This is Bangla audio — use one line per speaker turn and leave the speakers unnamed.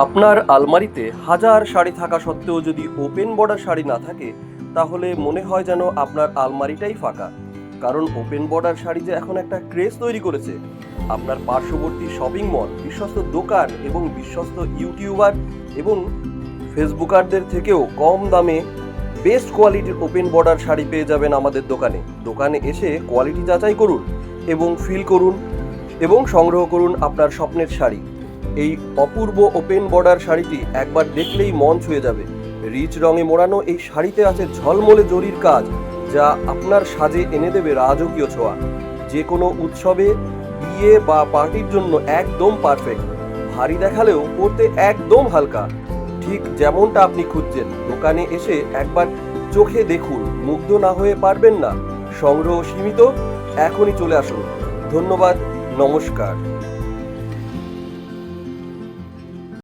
আপনার আলমারিতে হাজার শাড়ি থাকা সত্ত্বেও যদি ওপেন বর্ডার শাড়ি না থাকে, তাহলে মনে হয় যেন আপনার আলমারিটাই ফাঁকা। কারণ ওপেন বর্ডার শাড়ি যে এখন একটা ক্রেজ তৈরি করেছে, আপনার পার্শ্ববর্তী শপিং মল বিশ্বস্ত দোকান এবং বিশ্বস্ত ইউটিউবার এবং ফেসবুকারদের থেকেও কম দামে বেস্ট কোয়ালিটির ওপেন বর্ডার শাড়ি পেয়ে যাবেন আমাদের দোকানে। দোকানে এসে কোয়ালিটি যাচাই করুন এবং ফিল করুন এবং সংগ্রহ করুন আপনার স্বপ্নের শাড়ি। এই অপূর্ব ওপেন বর্ডার শাড়িটি একবার দেখলেই মন ছুঁয়ে যাবে। রিচ রঙে মোড়ানো এই শাড়িতে আছে ঝলমলে জরির কাজ, যা আপনার সাজে এনে দেবে রাজকীয় ছোঁয়া। যে কোনো উৎসবে, বিয়ে বা পার্টির জন্য একদম পারফেক্ট। ভারী দেখালেও পরতে একদম হালকা। ঠিক যেমনটা আপনি খুঁজছেন, দোকানে এসে একবার চোখে দেখুন, মুগ্ধ না হয়ে পারবেন না। সংগ্রহ সীমিত, এখনই চলে আসুন। ধন্যবাদ, নমস্কার।